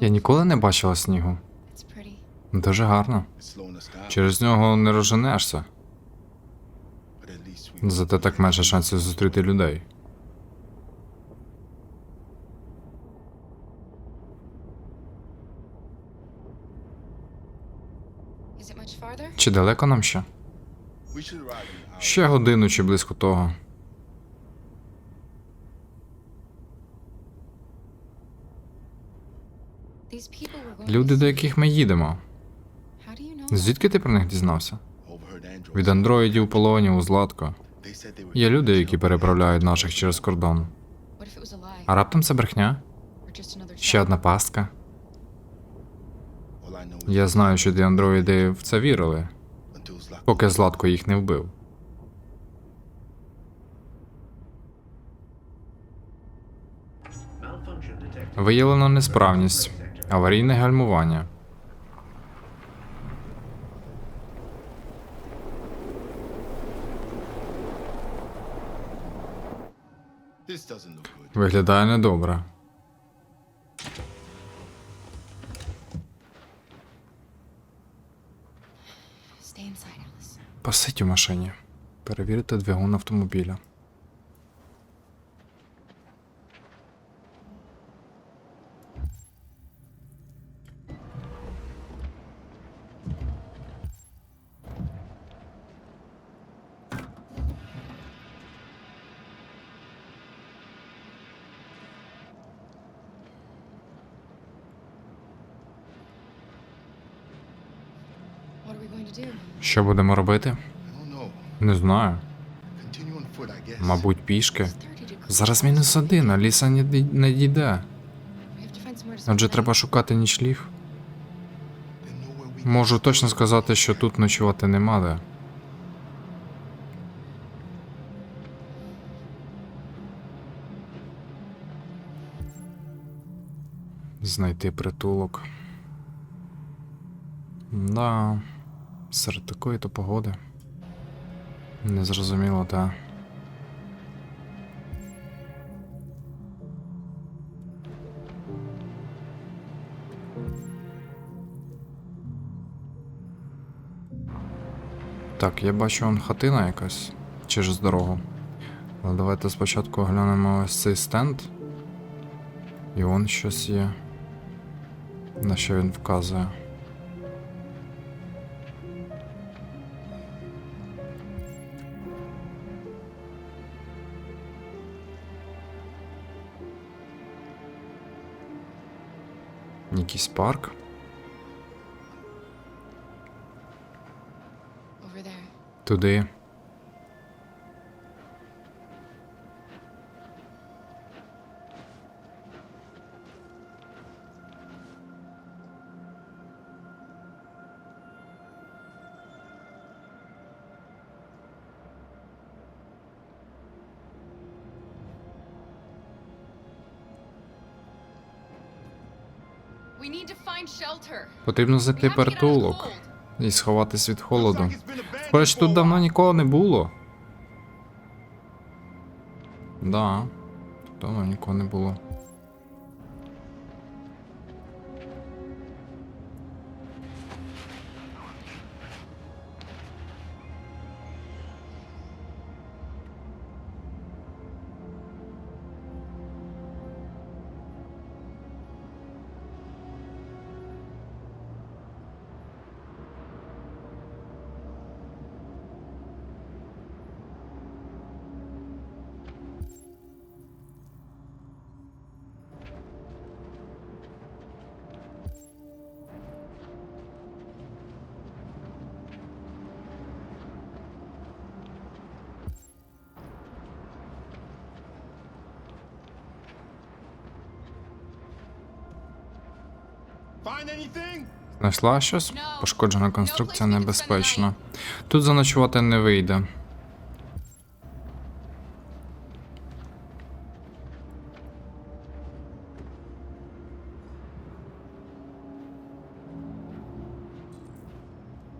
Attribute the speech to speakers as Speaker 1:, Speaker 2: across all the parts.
Speaker 1: Я ніколи не бачила снігу. Дуже гарно. Через нього не розженешся. Зате так менше шансів зустріти людей. Чи далеко нам ще? Ще годину чи близько того. Люди, до яких ми їдемо. Звідки ти про них дізнався? Від андроїдів, полонів, Златко. Є люди, які переправляють наших через кордон. А раптом це брехня? Ще одна пастка. Я знаю, що ті андроїди в це вірили, поки Златко їх не вбив. Виявлено несправність. Аварійне гальмування. Виглядає недобре. Посидь у машині. Перевірити двигун автомобіля. Що будемо робити? Не знаю. Мабуть, пішки. Зараз мінус один, а ліса не дійде. Отже, треба шукати нічліг. Можу точно сказати, що тут ночувати нема де. Знайти притулок. Да, серед такої то погоди. Незрозуміло, та. Так, я бачу он хатина якась через дорогу. Але давайте спочатку глянемо ось цей стенд. І он щось є. На що він вказує. Якийсь парк. Туди. Потрібно знайти притулок і сховатись від холоду. Хоч тут давно нікого не було. Да, тут давно нікого не було. Знайшла щось? Пошкоджена конструкція небезпечна. Тут заночувати не вийде.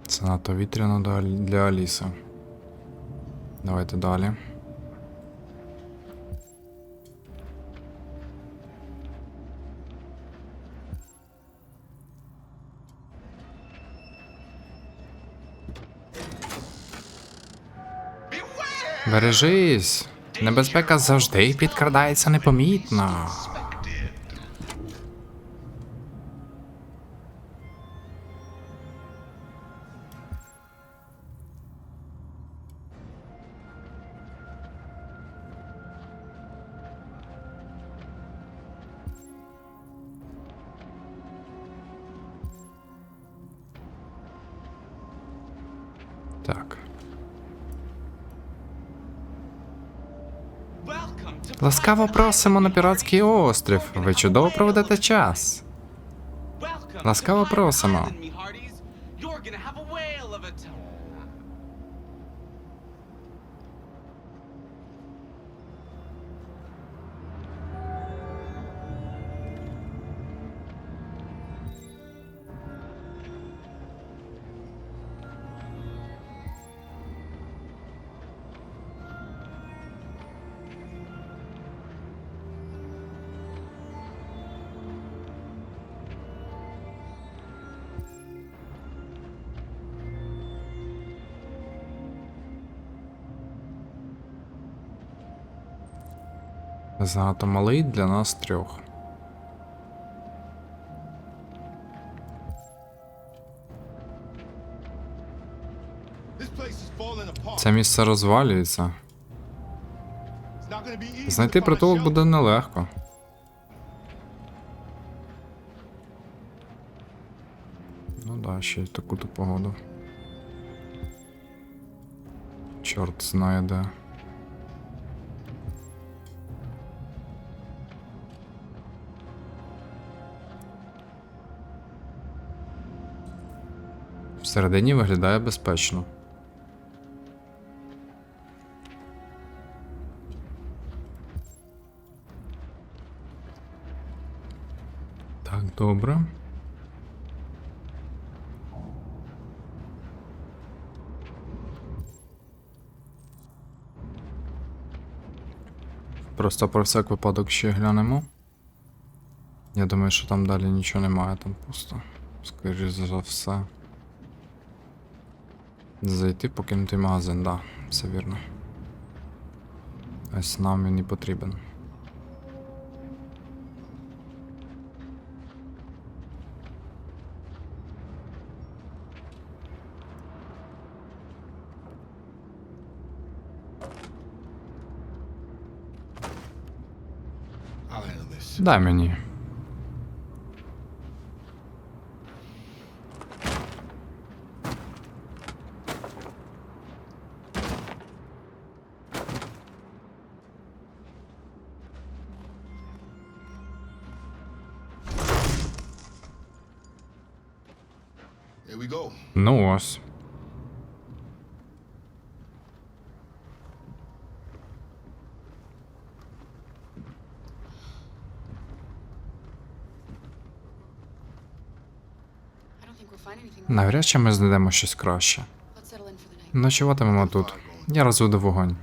Speaker 1: Це надто вітряно для- Аліси. Давайте далі. Бережись. Небезпека завжди підкрадається непомітно. Так. Ласкаво просимо на піратський острів. Ви чудово проведете час.
Speaker 2: Ласкаво просимо.
Speaker 1: Занадто малий для нас трьох. Це місце розвалюється. Знайти притулок буде нелегко. Ну да, ще й таку ту погоду. Чорт знає де. Всередині виглядає безпечно. Так, добре. Просто про всяк випадок ще глянемо. Я думаю, що там далі нічого немає, там пусто. Скоріше за все. Зайти покинутий магазин, да, все вірно. Ось нам він і потрібен. Дай мені. Навряд чи ми знайдемо щось краще. Ночуватимемо тут. Я розведу вогонь.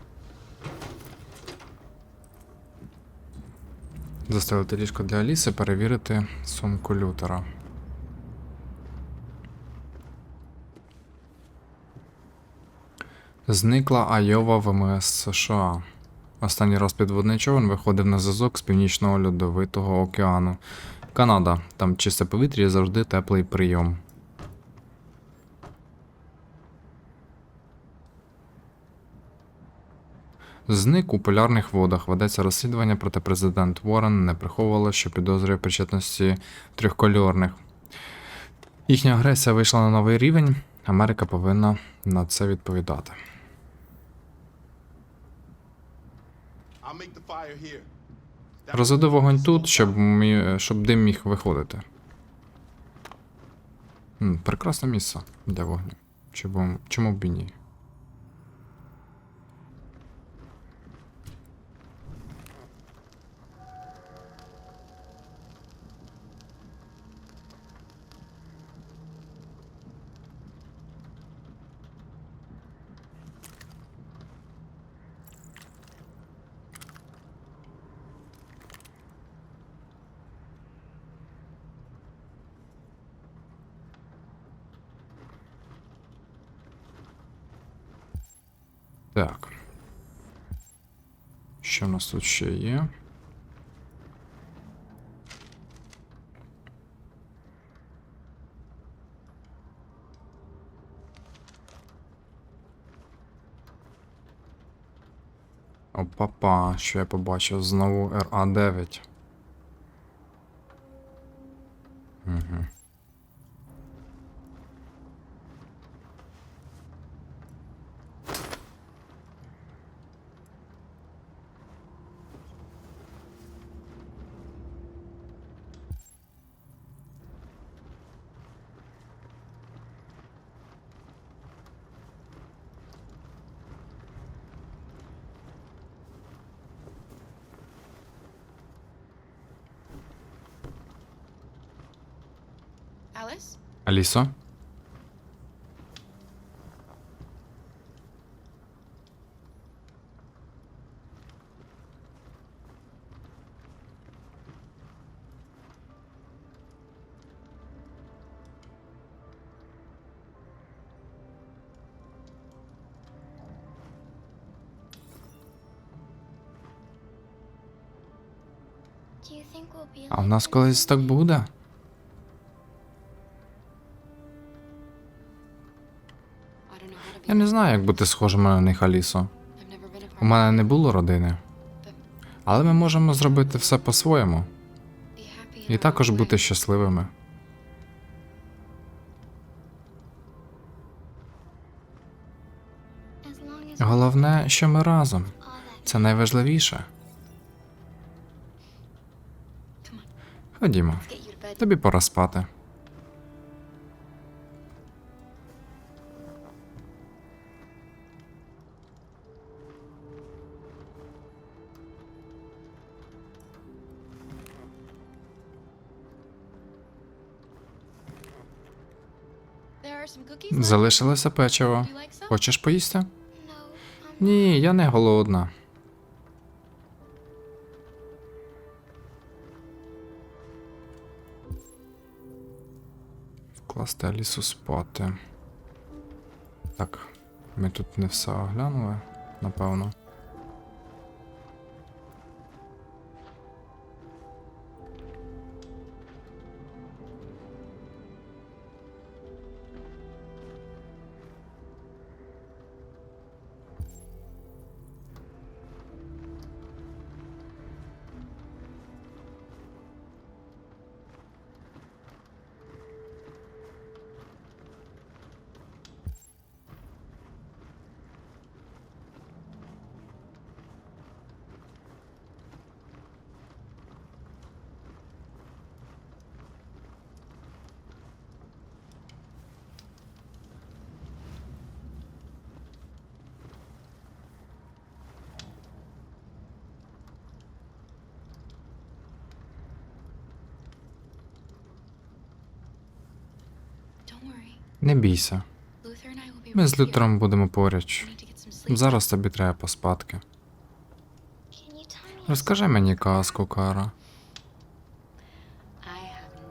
Speaker 1: Заставити ліжко для Аліси перевірити сумку Лютера. Зникла Айова ВМС США. Останній раз підводний човен виходив на зв'язок з північного льодовитого океану. Канада. Там чисте повітря і завжди теплий прийом. Зник у полярних водах. Ведеться розслідування, проте президент Уоррен не приховувала, що підозрює причетності трьохкольорних. Їхня агресія вийшла на новий рівень. Америка повинна на це відповідати. Розведу вогонь тут, щоб, мі... щоб дим міг виходити. Прекрасне місце для вогню. Чому, чому б і ні? Так. Що в нас тут ще є? Опа, що я побачив знову ра
Speaker 2: 9
Speaker 1: Алісо? А в нас колись так буде? Я не знаю, як бути схожими на них, Алісо. У мене не було родини. Але ми можемо зробити все по-своєму і також бути щасливими. Головне, що ми разом. Це найважливіше. Ходімо, тобі пора спати. Залишилося печиво. Хочеш поїсти? Ні, я не голодна. Вкласти Алісу спати. Так, ми тут не все оглянули, напевно. Не бійся. Ми з Лютером будемо поруч. Зараз тобі треба поспадки. Розкажи мені казку, Кара.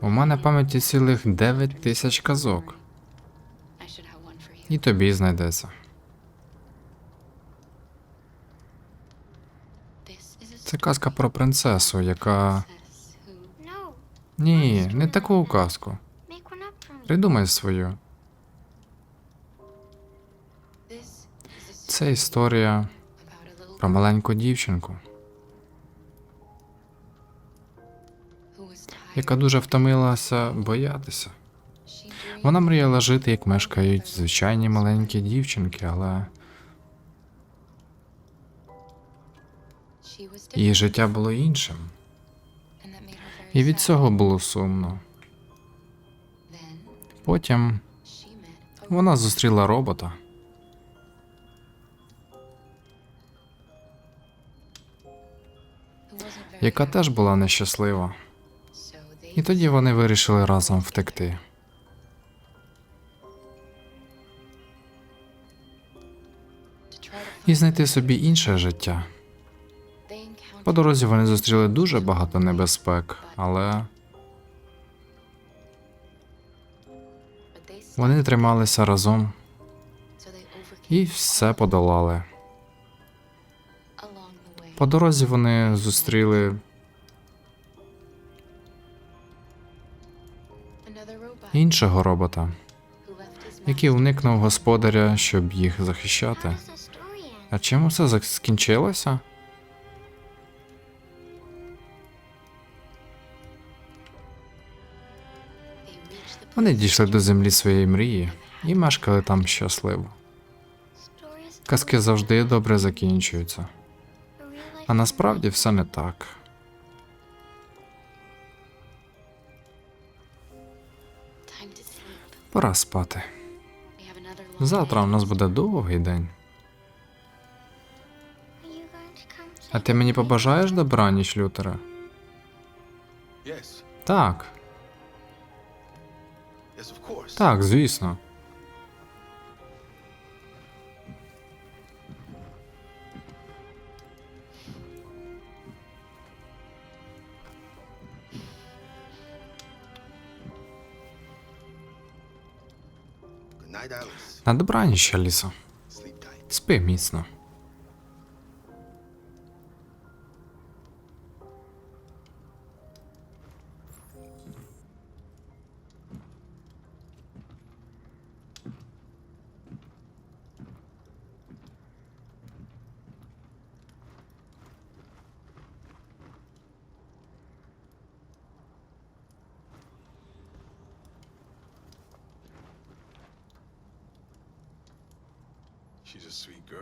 Speaker 1: У мене в пам'яті цілих 9 тисяч казок. І тобі знайдеться. Це казка про принцесу, яка. Ні, не таку казку. Придумай свою. Це історія про маленьку дівчинку, яка дуже втомилася боятися. Вона мріяла жити, як мешкають звичайні маленькі дівчинки, але її життя було іншим. І від цього було сумно. Потім вона зустріла робота. яка теж була нещаслива. І тоді вони вирішили разом втекти. І знайти собі інше життя. По дорозі вони зустріли дуже багато небезпек, але вони трималися разом і все подолали. По дорозі вони зустріли іншого робота, який уникнув господаря, щоб їх захищати. А чим усе зак- Вони дійшли до землі своєї мрії і мешкали там щасливо. Казки завжди добре закінчуються, а насправді все не так. Пора спати. Завтра у нас буде довгий день. А ти мені побажаєш добраніч, Лютере?
Speaker 3: Yes.
Speaker 1: Так. так, звісно.
Speaker 3: Good night, Alice.
Speaker 1: На добраніч, Алісо.
Speaker 3: Sleep tight.
Speaker 1: Спи міцно.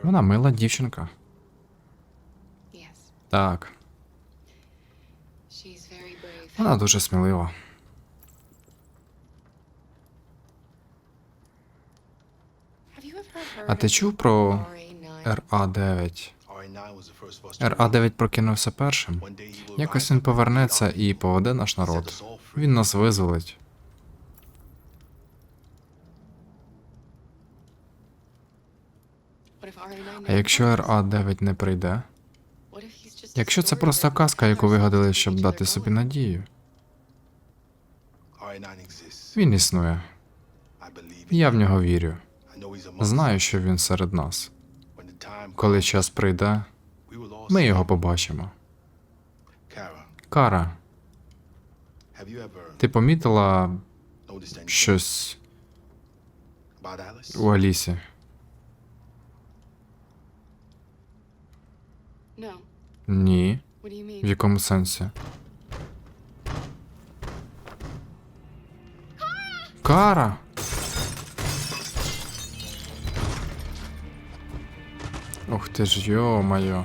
Speaker 1: Вона мила дівчинка. Так,
Speaker 2: she's very brave.
Speaker 1: вона дуже смілива.
Speaker 2: Have you ever heard
Speaker 1: А ти чув про РА-9?
Speaker 3: RA9 was the first of us to
Speaker 1: РА-9 прокинувся першим. Якось він повернеться і поведе наш народ. Він нас визволить. А якщо
Speaker 2: comes?
Speaker 1: РА-9 не прийде? Якщо це просто казка, яку вигадали,
Speaker 2: to
Speaker 1: щоб дати собі надію.
Speaker 3: RA9 exists.
Speaker 1: Він існує. Я в нього вірю. Знаю, що він серед нас. Коли час прийде, ми його побачимо.
Speaker 3: Kara,
Speaker 1: Кара, ти помітила щось у Алісі? Ні. В якому сенсі? Кара! Ух ти ж, йо-моє.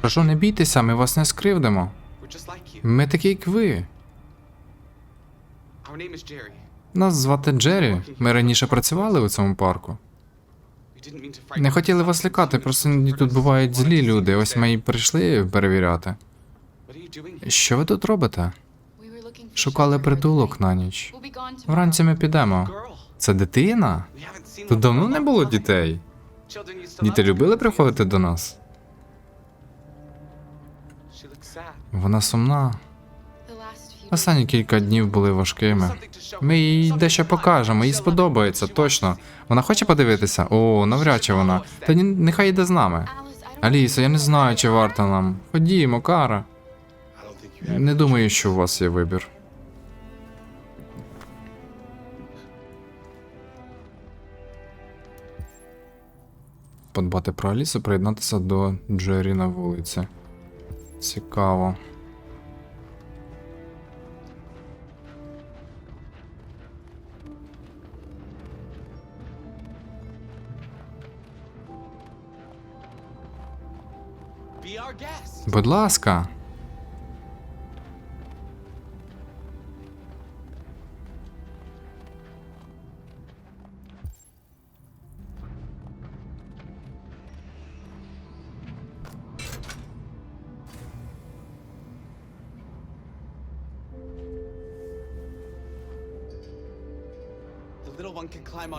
Speaker 1: Прошу, не бійтеся, ми вас не скривдимо. Ми такі, як ви. Нас звати Джері. Ми раніше працювали у цьому парку. Не хотіли вас лякати, просто тут бувають злі люди. Ось ми й прийшли перевіряти. Що ви тут робите? Шукали притулок на ніч. Вранці ми підемо. Це дитина? Тут давно не було дітей. Діти любили приходити до нас. Вона сумна. Останні кілька днів були важкими. Ми їй дещо покажемо, їй сподобається, точно. Вона хоче подивитися? О, навряд чи вона. Та нехай йде з нами. Алісо, я не знаю, чи варто нам. Ходімо, Кара. Не думаю, що у вас є вибір. Подбати про Алісу, приєднатися до Джері на вулиці. Цікаво. Будь ласка.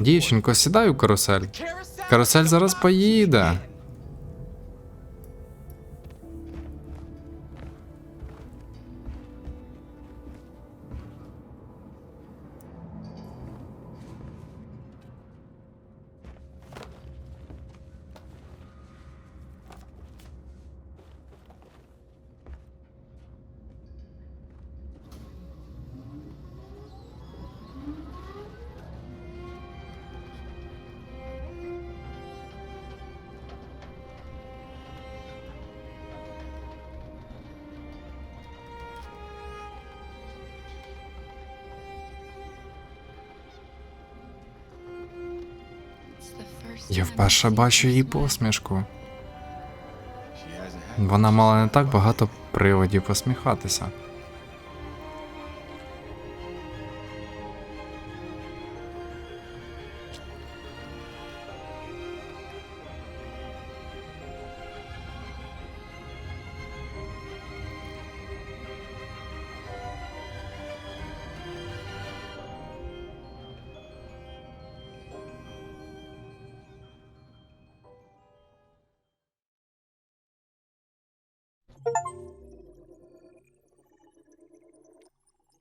Speaker 1: Дівчинко, сідай у карусель. Карусель зараз поїде. Я вперше бачу її посмішку. Вона мала не так багато приводів посміхатися.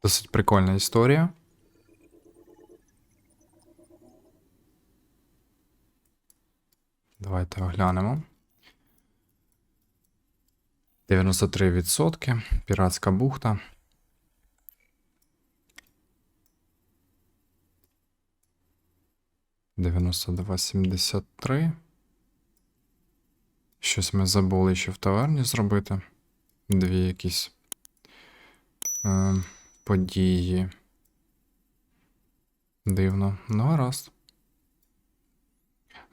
Speaker 1: Досить прикольна історія. Давайте оглянемо. 93%. Піратська бухта. Дев'яносто два сімдесят три. Щось ми забули ще в таверні зробити. Дві якісь е, події. Дивно. Ну, гаразд.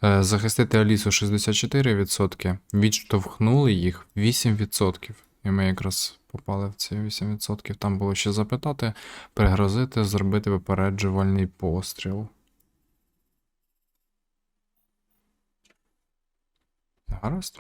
Speaker 1: Е, захистити Алісу 64%. Відштовхнули їх 8%. І ми якраз попали в ці 8%. Там було ще запитати, пригрозити, зробити випереджувальний постріл. Гаразд.